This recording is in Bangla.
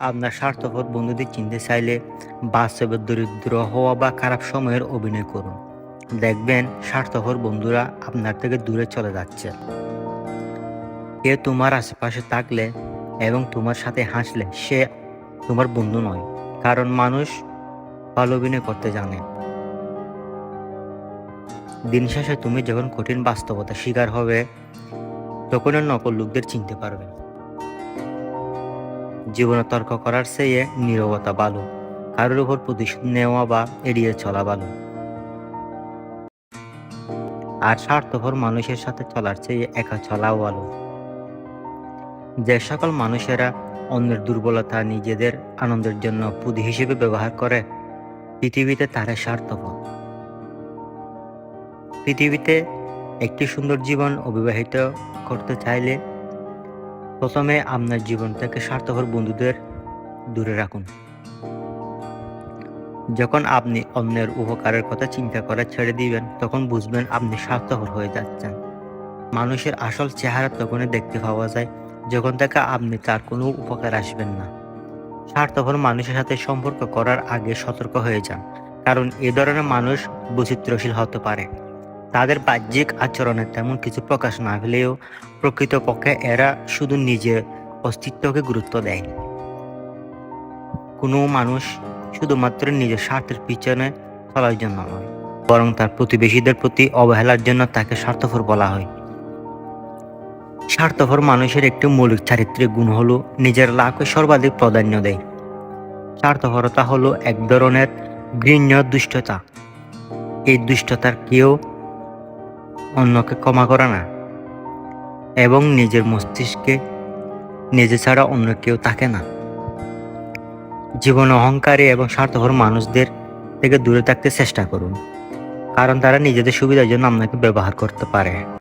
আপনার স্বার্থপর বন্ধুদের চিনতে চাইলে বাস্তবে দরিদ্র হওয়া বা খারাপ সময়ের অভিনয় করুন। দেখবেন স্বার্থপর বন্ধুরা আপনার থেকে দূরে চলে যাচ্ছে। কে তোমার আশেপাশে থাকলে এবং তোমার সাথে হাসলে সে তোমার বন্ধু নয়, কারণ মানুষ ভালো অভিনয় করতে জানে। দিন শেষে তুমি যখন কঠিন বাস্তবতা শিকার হবে তখন নকল লোকদের চিনতে পারবে। জীবনে তর্ক করার চেয়ে নীরবতা ভালো। কারোর উপর প্রতিশোধ নেওয়া বা এড়িয়ে চলা ভালো। আর স্বার্থপর মানুষের সাথে চলার চেয়ে একা চলাও ভালো। যে সকল মানুষেরা অন্যের দুর্বলতা নিজেদের আনন্দের জন্য পুঁজি হিসেবে ব্যবহার করে, পৃথিবীতে তারা স্বার্থপর। পৃথিবীতে একটি সুন্দর জীবন অবিবাহিত করতে চাইলে প্রথমে আপনার জীবন থেকে স্বার্থপর বন্ধুদের দূরে রাখুন। যখন আপনি অন্যের উপকারের কথা চিন্তা করা ছেড়ে দিবেন, তখন বুঝবেন আপনি স্বার্থপর হয়ে যাচ্ছেন। মানুষের আসল চেহারা তখনই দেখতে পাওয়া যায় যখন থেকে আপনি তার কোনো উপকার আসবেন না। স্বার্থপর মানুষের সাথে সম্পর্ক করার আগে সতর্ক হয়ে যান, কারণ এ ধরনের মানুষ বৈচিত্র্যশীল হতে পারে। তাদের বাহ্যিক আচরণে তেমন কিছু প্রকাশ না হলেও প্রকৃতপক্ষে এরা শুধু নিজের অস্তিত্বকে গুরুত্ব দেয় কোনো মানুষ শুধুমাত্র নিজের স্বার্থের পিছনে চলার জন্য নয়, বরং তার প্রতিবেশীদের প্রতি অবহেলার জন্য তাকে স্বার্থপর বলা হয়। স্বার্থপর মানুষের একটি মৌলিক চারিত্রিক গুণ হল নিজের লাভকে সর্বাধিক প্রাধান্য দেয়। স্বার্থপরতা হলো এক ধরনের ঘৃণ্য দুষ্টতা। এই দুষ্টতার কেউ অন্যকে ক্ষমা করা না। এবং নিজের মস্তিষ্কে, নিজে ছাড়া অন্য কেউ থাকে না। জীবন অহংকারী এবং স্বার্থপর মানুষদের থেকে দূরে থাকতে চেষ্টা করুন। কারণ তারা নিজেদের সুবিধার জন্য আপনাকে ব্যবহার করতে পারে।